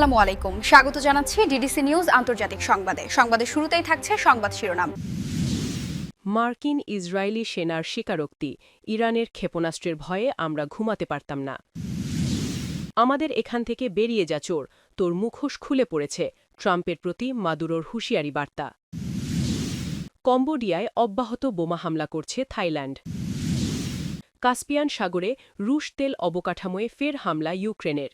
আসসালামু আলাইকুম। স্বাগত জানাচ্ছি ডিডিসি নিউজ আন্তর্জাতিক সংবাদে। সংবাদের শুরুতেই থাকছে সংবাদ শিরোনাম। মার্কিন ইসরায়েলি সেনার স্বীকারোক্তি। ইরানের ক্ষেপণাস্ত্রের ভয়ে আমরা ঘুমাতে পারতাম না। আমাদের এখান থেকে বেরিয়ে যা চোর। তোর মুখোশ খুলে পড়েছে। ট্রাম্পের প্রতি মাদুরোর হুঁশিয়ারি বার্তা। কম্বোডিয়ায় অব্যাহত বোমা হামলা করছে থাইল্যান্ড। কাস্পিয়ান সাগরে রুশ তেল অবকাঠামোয় ফের হামলা ইউক্রেনের।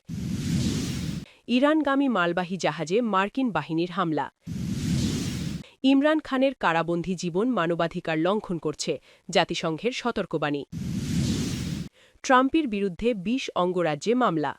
ইরানগামী মালবাহী জাহাজে মার্কিন বাহিনীর হামলা। ইমরান খানের কারাবন্দী জীবন মানবাধিকার লঙ্ঘন করছে জাতিসংঘের সতর্কবাণী। ট্রাম্পের বিরুদ্ধে ২০ অঙ্গরাজ্যে মামলা।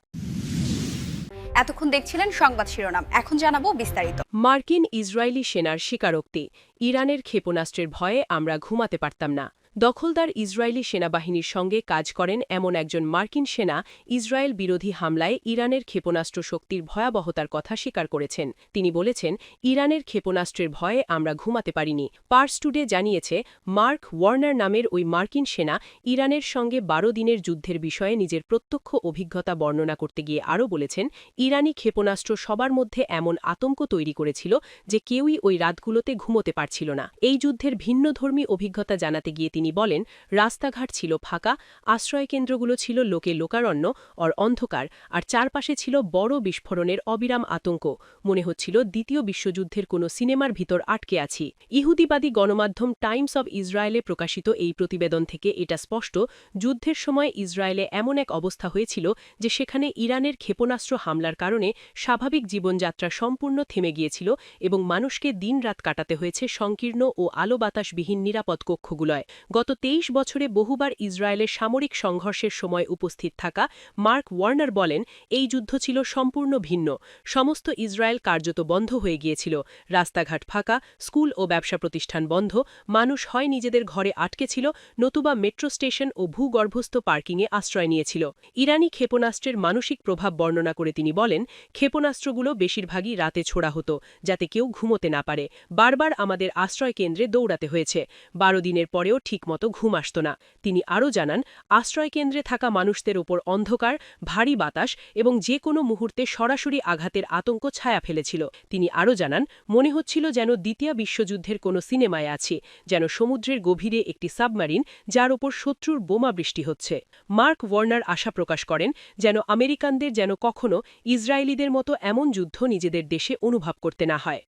এতক্ষণ দেখছিলেন সংবাদ শিরোনাম এখন জানাব বিস্তারিত। মার্কিন ইসরায়েলি সেনার স্বীকারোক্তি ইরানের ক্ষেপণাস্ত্রের ভয়ে আমরা ঘুমাতে পারতাম না। দখলদার ইসরায়েলি সেনাবাহিনীর সঙ্গে কাজ করেন এমন একজন মার্কিন সেনা ইসরায়েল বিরোধী হামলায় ইরানের ক্ষেপণাস্ত্র শক্তির ভয়াবহতার কথা স্বীকার করেছেন। তিনি বলেছেন, ইরানের ক্ষেপণাস্ত্রের ভয়ে আমরা ঘুমাতে পারিনি। পার্স টুডে জানিয়েছে, মার্ক ওয়ার্নার নামের ওই মার্কিন সেনা ইরানের সঙ্গে বারো দিনের যুদ্ধের বিষয়ে নিজের প্রত্যক্ষ অভিজ্ঞতা বর্ণনা করতে গিয়ে আরও বলেছেন, ইরানি ক্ষেপণাস্ত্র সবার মধ্যে এমন আতঙ্ক তৈরি করেছিল যে কেউই ওই রাতগুলোতে ঘুমোতে পারছিল না। এই যুদ্ধের ভিন্নধর্মী অভিজ্ঞতা জানাতে গিয়ে তিনি বলেন, রাস্তাঘাট ছিল ফাঁকা, আশ্রয়কেন্দ্রগুলো ছিল লোকে লোকারণ্য অর অন্ধকার, আর চারপাশে ছিল বড় বিস্ফোরণের অবিরাম আতঙ্ক। মনে হচ্ছিল দ্বিতীয় বিশ্বযুদ্ধের কোনো সিনেমার ভিতর আটকে আছি। ইহুদিবাদী গণমাধ্যম টাইমস অব ইসরায়েলে প্রকাশিত এই প্রতিবেদন থেকে এটা স্পষ্ট, যুদ্ধের সময় ইসরায়েলে এমন এক অবস্থা হয়েছিল যে সেখানে ইরানের ক্ষেপণাস্ত্র হামলার কারণে স্বাভাবিক জীবনযাত্রা সম্পূর্ণ থেমে গিয়েছিল এবং মানুষকে দিনরাত কাটাতে হয়েছে সংকীর্ণ ও আলো বাতাসবিহীন নিরাপদ কক্ষগুলোয়। গত তেইশ বছরে বহুবার ইসরায়েলের সামরিক সংঘর্ষের সময় উপস্থিত থাকা মার্ক ওয়ার্নার বলেন, এই যুদ্ধ ছিল সম্পূর্ণ ভিন্ন। সমস্ত ইসরায়েল কার্যত বন্ধ হয়ে গিয়েছিল। রাস্তাঘাট ফাঁকা, স্কুল ও ব্যবসা প্রতিষ্ঠান বন্ধ, মানুষ হয় নিজেদের ঘরে আটকে ছিল, নতুবা মেট্রো স্টেশন ও ভূগর্ভস্থ পার্কিংয়ে আশ্রয় নিয়েছিল। ইরানি ক্ষেপণাস্ত্রের মানসিক প্রভাব বর্ণনা করে তিনি বলেন, ক্ষেপণাস্ত্রগুলো বেশিরভাগই রাতে ছোড়া হতো, যাতে কেউ ঘুমোতে না পারে। বারবার আমাদের আশ্রয় কেন্দ্রে দৌড়াতে হয়েছে। বারো দিনের পরেও ঠিকমতো ঘুম আসত না। তিনি আরও জানান, আশ্রয়কেন্দ্রে থাকা মানুষদের ওপর অন্ধকার, ভারী বাতাস এবং যে কোনো মুহূর্তে সরাসরি আঘাতের আতঙ্ক ছায়া ফেলেছিল। তিনি আরও জানান, মনে হচ্ছিল যেন দ্বিতীয় বিশ্বযুদ্ধের কোনো সিনেমায় আছে, যেন সমুদ্রের গভীরে একটি সাবমারিন যার ওপর শত্রুর বোমা বৃষ্টি হচ্ছে। মার্ক ওয়ার্নার আশা প্রকাশ করেন, যেন আমেরিকানদের যেন কখনো ইসরায়েলিদের মতো এমন যুদ্ধ নিজেদের দেশে অনুভব করতে না হয়।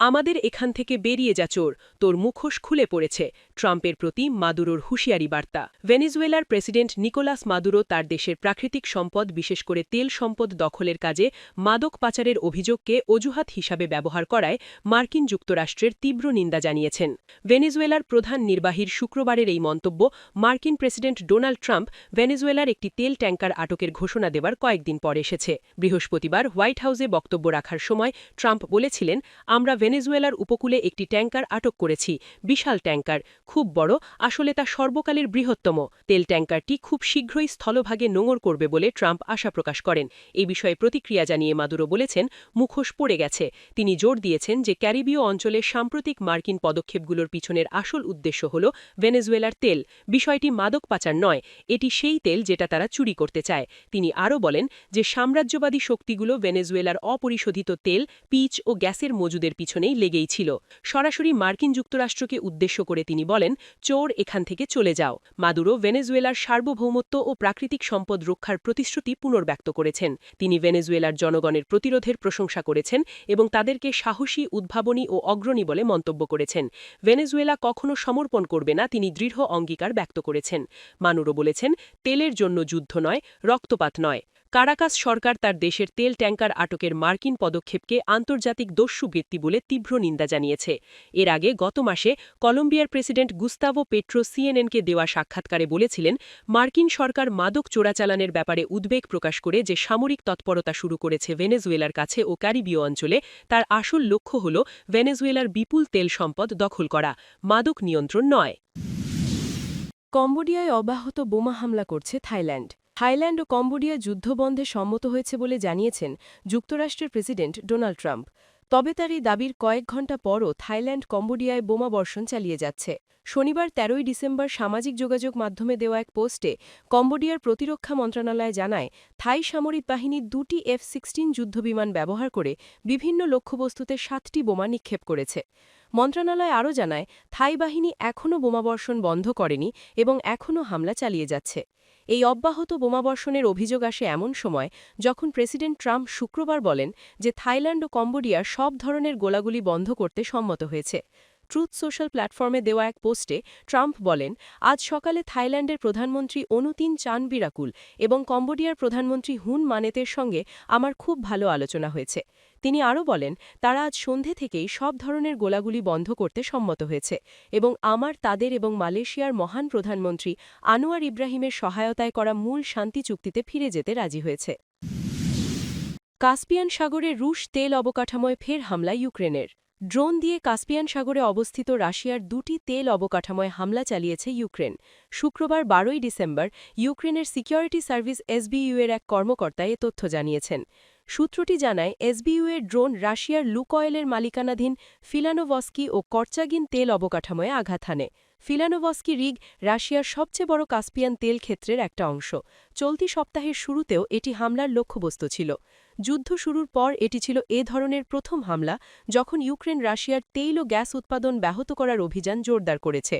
আমাদের এখান থেকে বেরিয়ে যা চোর, তোর মুখোশ খুলে পড়েছে, ট্রাম্পের প্রতি মাদুরোর হুঁশিয়ারি বার্তা। ভেনেজুয়েলার প্রেসিডেন্ট নিকোলাস মাদুরো তার দেশের প্রাকৃতিক সম্পদ, বিশেষ করে তেল সম্পদ দখলের কাজে মাদক পাচারের অভিযোগকে অজুহাত হিসাবে ব্যবহার করায় মার্কিন যুক্তরাষ্ট্রের তীব্র নিন্দা জানিয়েছেন। ভেনেজুয়েলার প্রধান নির্বাহীর শুক্রবারের এই মন্তব্য মার্কিন প্রেসিডেন্ট ডোনাল্ড ট্রাম্প ভেনেজুয়েলার একটি তেল ট্যাঙ্কার আটকের ঘোষণা দেওয়ার কয়েকদিন পর এসেছে। বৃহস্পতিবার হোয়াইট হাউসে বক্তব্য রাখার সময় ট্রাম্প বলেছিলেন, আমরা ভেনেজুয়েলার উপকূলে একটি ট্যাঙ্কার আটক করেছি, বিশাল ট্যাঙ্কার, খুব বড়, আসলে তা সর্বকালের বৃহত্তম। তেল ট্যাঙ্কারটি খুব শীঘ্রই স্থলভাগে নোঙর করবে বলে ট্রাম্প আশা প্রকাশ করেন। এই বিষয়ে প্রতিক্রিয়া জানিয়ে মাদুরো বলেছেন, মুখোশ পড়ে গেছে। তিনি জোর দিয়েছেন যে ক্যারিবীয় অঞ্চলে সাম্প্রতিক মার্কিন পদক্ষেপগুলোর পিছনের আসল উদ্দেশ্য হল ভেনেজুয়েলার তেল। বিষয়টি মাদক পাচার নয়, এটি সেই তেল যেটা তারা চুরি করতে চায়। তিনি আরও বলেন যে সাম্রাজ্যবাদী শক্তিগুলো ভেনেজুয়েলার অপরিশোধিত তেল, পিচ ও গ্যাসের মজুদের পিছনেই লেগেই ছিল। সরাসরি মার্কিন যুক্তরাষ্ট্রকে উদ্দেশ্য করে তিনি বলেন, চোর, এখান থেকে চলে যাও। মাদুরো ভেনেজুয়েলার সার্বভৌমত্ব ও প্রাকৃতিক সম্পদ রক্ষার প্রতিশ্রুতি পুনর্ব্যক্ত করেছেন। তিনি ভেনেজুয়েলার জনগণের প্রতিরোধের প্রশংসা করেছেন এবং তাদেরকে সাহসী, উদ্ভাবনী ও অগ্রণী বলে মন্তব্য করেছেন। ভেনেজুয়েলা কখনো সমর্পণ করবে না, তিনি দৃঢ় অঙ্গীকার ব্যক্ত করেছেন। মানুরো বলেছেন, তেলের জন্য যুদ্ধ নয়, রক্তপাত নয়। কারাকাস সরকার তার দেশের তেল ট্যাঙ্কার আটকের মার্কিন পদক্ষেপকে আন্তর্জাতিক দস্যুবৃত্তি বলে তীব্র নিন্দা জানিয়েছে। এর আগে গত মাসে কলম্বিয়ার প্রেসিডেন্ট গুস্তাভো পেট্রো সিএনএনকে দেওয়া সাক্ষাৎকারে বলেছিলেন, মার্কিন সরকার মাদক চোরাচালানের ব্যাপারে উদ্বেগ প্রকাশ করে যে সামরিক তৎপরতা শুরু করেছে ভেনেজুয়েলার কাছে ও ক্যারিবীয় অঞ্চলে, তার আসল লক্ষ্য হল ভেনেজুয়েলার বিপুল তেল সম্পদ দখল করা, মাদক নিয়ন্ত্রণ নয়। কম্বোডিয়ায় অব্যাহত বোমা হামলা করছে থাইল্যান্ড। থাইল্যান্ড ও কম্বোডিয়া যুদ্ধবন্ধে সম্মত হয়েছে বলে জানিয়েছেন যুক্তরাষ্ট্রের প্রেসিডেন্ট ডোনাল্ড ট্রাম্প। তবে তার এই দাবির কয়েক ঘণ্টা পরও থাইল্যান্ড কম্বোডিয়ায় বোমা বর্ষণ চালিয়ে যাচ্ছে। শনিবার তেরোই ডিসেম্বর সামাজিক যোগাযোগ মাধ্যমে দেওয়া এক পোস্টে কম্বোডিয়ার প্রতিরক্ষা মন্ত্রণালয় জানায়, থাই সামরিক বাহিনী দুটি এফ সিক্সটিন যুদ্ধবিমান ব্যবহার করে বিভিন্ন লক্ষ্যবস্তুতে সাতটি বোমা নিক্ষেপ করেছে। মন্ত্রণালয় আরও জানায়, থাই বাহিনী এখনও বোমাবর্ষণ বন্ধ করেনি এবং এখনও হামলা চালিয়ে যাচ্ছে। এই অব্যাহত বোমাবর্ষণের অভিযোগ আসে এমন সময় যখন প্রেসিডেন্ট ট্রাম্প শুক্রবার বলেন যে থাইল্যান্ড ও কম্বোডিয়া সব ধরনের গোলাগুলি বন্ধ করতে সম্মত হয়েছে। ট্রুথ সোশ্যাল প্ল্যাটফর্মে দেওয়া এক পোস্টে ট্রাম্প বলেন, আজ সকালে থাইল্যান্ডের প্রধানমন্ত্রী অনুতিন চান বিরাকুল এবং কম্বোডিয়ার প্রধানমন্ত্রী হুন মানেতের সঙ্গে আমার খুব ভালো আলোচনা হয়েছে। তিনি আরও বলেন, তারা আজ সন্ধে থেকেই সব ধরনের গোলাগুলি বন্ধ করতে সম্মত হয়েছে এবং আমার, তাদের এবং মালয়েশিয়ার মহান প্রধানমন্ত্রী আনোয়ার ইব্রাহিমের সহায়তায় করা মূল শান্তি চুক্তিতে ফিরে যেতে রাজি হয়েছে। কাস্পিয়ান সাগরে রুশ তেল অবকাঠামোয় ফের হামলা ইউক্রেনের। ড্রোন দিয়ে কাস্পিয়ান সাগরে অবস্থিত রাশিয়ার দুটি তেল অবকাঠামোয় হামলা চালিয়েছে ইউক্রেন। শুক্রবার বারোই ডিসেম্বর ইউক্রেনের সিকিউরিটি সার্ভিস এসবিইউ এর এক কর্মকর্তা এ তথ্য জানিয়েছেন। সূত্রটি জানায়, এসবিইউ এর ড্রোন রাশিয়ার লুকয়েলের মালিকানাধীন ফিলানোভস্কি ও কর্চাগিন তেল অবকাঠামোয় আঘাত হানে। ফিলানোভস্কি রিগ রাশিয়ার সবচেয়ে বড় কাস্পিয়ান তেল ক্ষেত্রের একটা অংশ। চলতি সপ্তাহের শুরুতেও এটি হামলার লক্ষ্যবস্তু ছিল। যুদ্ধ শুরুর পর এটি ছিল এ ধরনের প্রথম হামলা যখন ইউক্রেন রাশিয়ার তেল ও গ্যাস উৎপাদন ব্যাহত করার অভিযান জোরদার করেছে।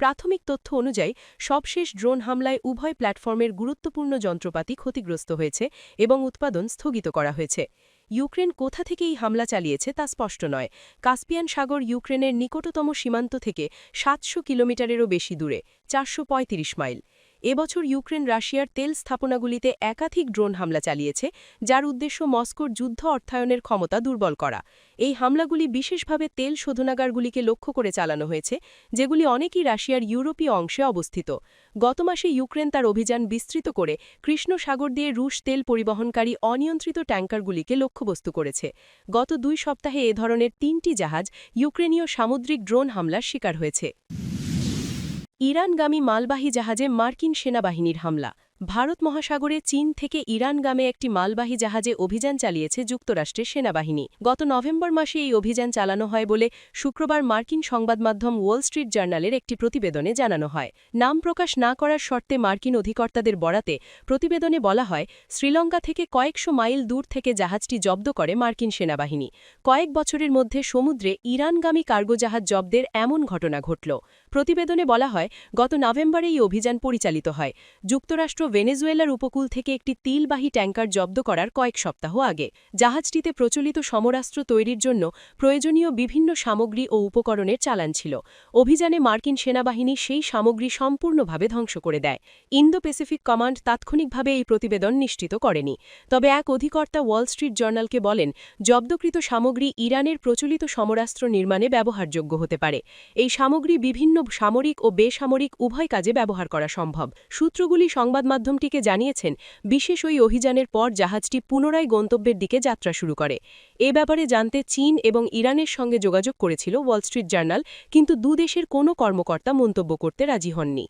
প্রাথমিক তথ্য অনুযায়ী, সবশেষ ড্রোন হামলায় উভয় প্ল্যাটফর্মের গুরুত্বপূর্ণ যন্ত্রপাতি ক্ষতিগ্রস্ত হয়েছে এবং উৎপাদন স্থগিত করা হয়েছে। ইউক্রেন কোথা থেকে এই হামলা চালিয়েছে তা স্পষ্ট নয়। কাস্পিয়ান সাগর ইউক্রেনের নিকটতম সীমান্ত থেকে সাতশো কিলোমিটারেরও বেশি দূরে, চারশো পঁয়ত্রিশ মাইল। এবছর ইউক্রেন রাশিয়ার তেল স্থাপনাগুলিতে একাধিক ড্রোন হামলা চালিয়েছে, যার উদ্দেশ্য মস্কোর যুদ্ধ অর্থায়নের ক্ষমতা দুর্বল করা। এই হামলাগুলি বিশেষভাবে তেল শোধনাগারগুলিকে লক্ষ্য করে চালানো হয়েছে, যেগুলি অনেকই রাশিয়ার ইউরোপীয় অংশে অবস্থিত। গত মাসে ইউক্রেন তার অভিযান বিস্তৃত করে কৃষ্ণ সাগর দিয়ে রুশ তেল পরিবহনকারী অনিয়ন্ত্রিত ট্যাঙ্কারগুলিকে লক্ষ্যবস্তু করেছে। গত দুই সপ্তাহে এ ধরনের তিনটি জাহাজ ইউক্রেনীয় সামুদ্রিক ড্রোন হামলার শিকার হয়েছে। ইরানগামী মালবাহী জাহাজে মার্কিন সেনাবাহিনীর হামলা। ভারত মহাসাগরে চীন থেকে ইরানগামে একটি মালবাহী জাহাজে অভিযান চালিয়েছে যুক্তরাষ্ট্রের সেনাবাহিনী। গত নভেম্বর মাসে এই অভিযান চালানো হয় বলে শুক্রবার মার্কিন সংবাদমাধ্যম ওয়াল স্ট্রিট জার্নালের একটি প্রতিবেদনে জানানো হয়। নাম প্রকাশ না করার শর্তে মার্কিন অধিকর্তাদের বরাতে প্রতিবেদনে বলা হয়, শ্রীলঙ্কা থেকে কয়েকশো মাইল দূর থেকে জাহাজটি জব্দ করে মার্কিন সেনাবাহিনী। কয়েক বছরের মধ্যে সমুদ্রে ইরানগামী কার্গো জাহাজ জব্দের এমন ঘটনা ঘটল। প্রতিবেদনে বলা হয়, গত নভেম্বরে এই অভিযান পরিচালিত হয়। যুক্তরাষ্ট্র ভেনেজুয়েলার উপকূল থেকে একটি তিলবাহী ট্যাঙ্কার জব্দ করার কয়েক সপ্তাহ আগে, জাহাজটিতে প্রচলিত সমরাস্ত্র তৈরির জন্য প্রয়োজনীয় বিভিন্ন সামগ্রী ও উপকরণের চালান ছিল। অভিযানে মার্কিন সেনাবাহিনী সেই সামগ্রী সম্পূর্ণভাবে ধ্বংস করে দেয়। ইন্দো প্যাসিফিক কমান্ড তাৎক্ষণিকভাবে এই প্রতিবেদন নিশ্চিত করেনি। তবে এক অধিকর্তা ওয়াল স্ট্রিট জার্নালকে বলেন, জব্দকৃত সামগ্রী ইরানের প্রচলিত সমরাস্ত্র নির্মাণে ব্যবহারযোগ্য হতে পারে। এই সামগ্রী বিভিন্ন সামরিক ও বেসামরিক উভয় কাজে ব্যবহার করা সম্ভব। সূত্রগুলি সংবাদ মাধ্যমটিকে জানিয়েছেন, বিশেষ ওই অভিযানের পর জাহাজটি পুনরায় গন্তব্যের দিকে যাত্রা শুরু করে। এ ব্যাপারে জানতে চীন এবং ইরানের সঙ্গে যোগাযোগ করেছিল ওয়াল স্ট্রিট জার্নাল, কিন্তু দুদেশের কোনো কর্মকর্তা মন্তব্য করতে রাজি হননি।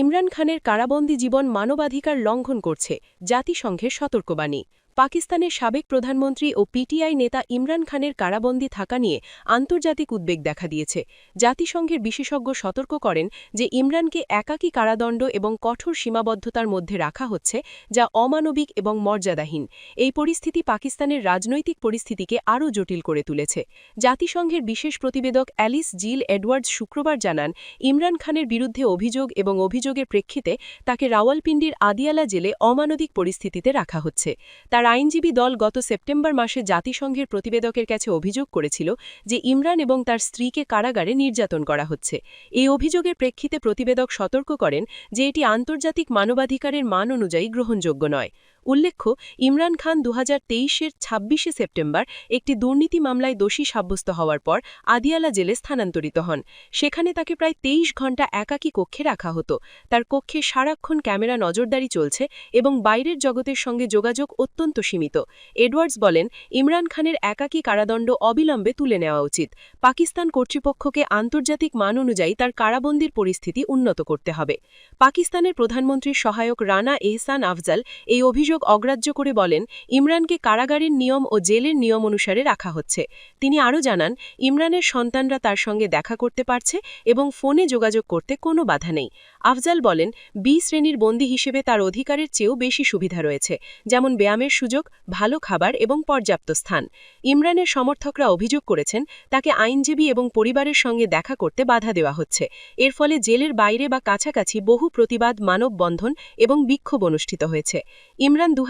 ইমরান খানের কারাবন্দী জীবন মানবাধিকার লঙ্ঘন করছে জাতিসংঘের সতর্কবাণী। পাকিস্তানের সাবেক প্রধানমন্ত্রী ও পিটিআই নেতা ইমরান খানের কারাবন্দী থাকা নিয়ে আন্তর্জাতিক উদ্বেগ দেখা দিয়েছে। জাতিসংঘের বিশেষজ্ঞ সতর্ক করেন যে ইমরানকে একাকী কারাদণ্ড এবং কঠোর সীমাবদ্ধতার মধ্যে রাখা হচ্ছে, যা অমানবিক এবং মর্যাদাহীন। এই পরিস্থিতি পাকিস্তানের রাজনৈতিক পরিস্থিতিকে আরও জটিল করে তুলেছে। জাতিসংঘের বিশেষ প্রতিবেদক অ্যালিস জিল এডওয়ার্ডস শুক্রবার জানান, ইমরান খানের বিরুদ্ধে অভিযোগ এবং অভিযোগের প্রেক্ষিতে তাকে রাওয়ালপিন্ডির আদিয়ালা জেলে অমানবিক পরিস্থিতিতে রাখা হচ্ছে। তার আইনজীবী দল গত সেপ্টেম্বর মাসে জাতিসংঘের প্রতিবেদকের কাছে অভিযোগ করেছিল যে ইমরান এবং তার স্ত্রীকে কারাগারে নির্যাতন করা হচ্ছে। এই অভিযোগের প্রেক্ষিতে প্রতিবেদক সতর্ক করেন যে এটি আন্তর্জাতিক মানবাধিকারের মান অনুযায়ী গ্রহণযোগ্য নয়। উল্লেখ্য, ইমরান খান দু হাজার তেইশের ছাব্বিশে সেপ্টেম্বর একটি দুর্নীতি মামলায় দোষী সাব্যস্ত হওয়ার পর আদিয়ালা জেলে স্থানান্তরিত হন। সেখানে তাকে প্রায় তেইশ ঘণ্টা একাকী কক্ষে রাখা হতো। তার কক্ষে সারাক্ষণ ক্যামেরা নজরদারি চলছে এবং বাইরের জগতের সঙ্গে যোগাযোগ অত্যন্ত সীমিত। এডওয়ার্ডস বলেন, ইমরান খানের একাকী কারাদণ্ড অবিলম্বে তুলে নেওয়া উচিত। পাকিস্তান কর্তৃপক্ষকে আন্তর্জাতিক মান অনুযায়ী তার কারাবন্দির পরিস্থিতি উন্নত করতে হবে। পাকিস্তানের প্রধানমন্ত্রীর সহায়ক রানা এহসান আফজাল এই অভিযোগ অভিযোগ অগ্রাহ্য করে বলেন, ইমরানকে কারাগারের নিয়ম ও জেলের নিয়ম অনুসারে রাখা হচ্ছে। তিনি আরও জানান, ইমরানের সন্তানরা তার সঙ্গে দেখা করতে পারছে এবং ফোনে যোগাযোগ করতে কোনো বাধা নেই। আফজাল বলেন, বি শ্রেণির বন্দী হিসেবে তার অধিকারের চেয়েও বেশি সুবিধা রয়েছে, যেমন ব্যায়ামের সুযোগ, ভালো খাবার এবং পর্যাপ্ত স্থান। ইমরানের সমর্থকরা অভিযোগ করেছেন, তাকে আইনজীবী এবং পরিবারের সঙ্গে দেখা করতে বাধা দেওয়া হচ্ছে। এর ফলে জেলের বাইরে বা কাছাকাছি বহু প্রতিবাদ, মানববন্ধন এবং বিক্ষোভ অনুষ্ঠিত হয়েছে। ইমরান দু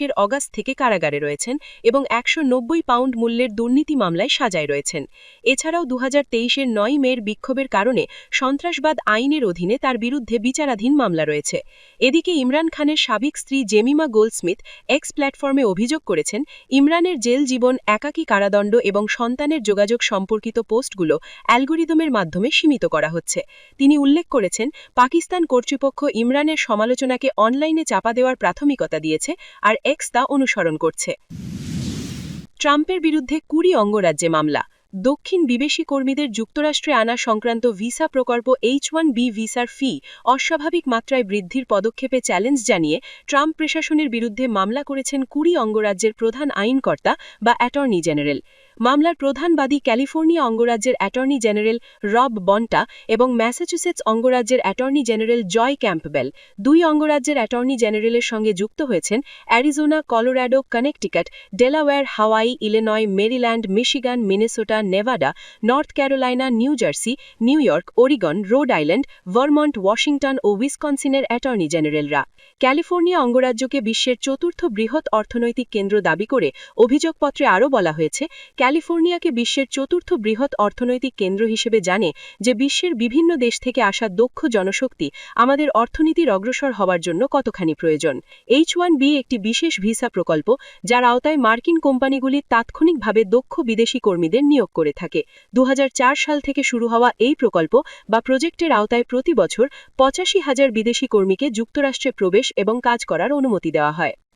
এর অগাস্ট থেকে কারাগারে রয়েছেন এবং একশো নব্বই পাউন্ড মূল্যের দুর্নীতি মামলায় সাজায় রয়েছেন। এছাড়াও দু এর নয় মের বিক্ষোভের কারণে সন্ত্রাসবাদ আইনের অধীনে তার বিরুদ্ধে বিচারাধীন মামলা রয়েছে। এদিকে ইমরান খানের সাবেক স্ত্রী জেমিমা গোলস্মিথ এক্স প্ল্যাটফর্মে অভিযোগ করেছেন, ইমরানের জেল জীবন, একাকী কারাদণ্ড এবং সন্তানের যোগাযোগ সম্পর্কিত পোস্টগুলো অ্যালগোরিদমের মাধ্যমে সীমিত করা হচ্ছে। তিনি উল্লেখ করেছেন, পাকিস্তান কর্তৃপক্ষ ইমরানের সমালোচনাকে অনলাইনে চাপা দেওয়ার প্রাথমিকতা দিয়েছে আর এক্স তা অনুসরণ করছে। ট্রাম্পের বিরুদ্ধে কুড়ি অঙ্গরাজ্যে মামলা। দক্ষিণ বিবেশী কর্মীদের যুক্তরাষ্ট্রে আনা সংক্রান্ত ভিসা প্রকল্প এইচ ওয়ান বি ভিসার ফি অস্বাভাবিক মাত্রায় বৃদ্ধির পদক্ষেপে চ্যালেঞ্জ জানিয়ে ট্রাম্প প্রশাসনের বিরুদ্ধে মামলা করেছেন কুড়ি অঙ্গরাজ্যের প্রধান আইনকর্তা বা অ্যাটর্নি জেনারেল। মামলার প্রধানবাদী ক্যালিফোর্নিয়া অঙ্গরাজ্যের অ্যাটর্নি জেনারেল রব বন্টা এবং ম্যাসাচুসেটস অঙ্গরাজ্যের অ্যাটর্নি জেনারেল জয় ক্যাম্পবেল, দুই অঙ্গরাজ্যের অ্যাটর্নি জেনারেলের সঙ্গে যুক্ত হয়েছেন Arizona, Colorado, Connecticut, Delaware, Hawaii, Illinois, Maryland, Michigan, Minnesota, Nevada, North Carolina, New Jersey, New York, Oregon, Rhode Island, Vermont, Washington ও উইসকনসিনের অ্যাটর্নি জেনারেলরা। ক্যালিফোর্নিয়া অঙ্গরাজ্যকে বিশ্বের চতুর্থ বৃহৎ অর্থনৈতিক কেন্দ্র দাবি করে অভিযোগপত্রে আরও বলা হয়েছে ক্যালিফোর্নিয়াকে বিশ্বের চতুর্থ বৃহৎ অর্থনৈতিক কেন্দ্র হিসেবে জানে যে বিশ্বের বিভিন্ন দেশ থেকে আসা দক্ষ জনশক্তি আমাদের অর্থনীতির অগ্রসর হওয়ার জন্য কতখানি প্রয়োজন। এইচ ওয়ান বি একটি বিশেষ ভিসা প্রকল্প যার আওতায় মার্কিন কোম্পানিগুলি তাৎক্ষণিকভাবে দক্ষ বিদেশি কর্মীদের নিয়োগ করে থাকে। দু হাজার চার সাল থেকে শুরু হওয়া এই প্রকল্প বা প্রজেক্টের আওতায় প্রতি বছর পঁচাশি হাজার বিদেশি কর্মীকে যুক্তরাষ্ট্রে প্রবেশ এবং কাজ করার অনুমতি দেওয়া হয়।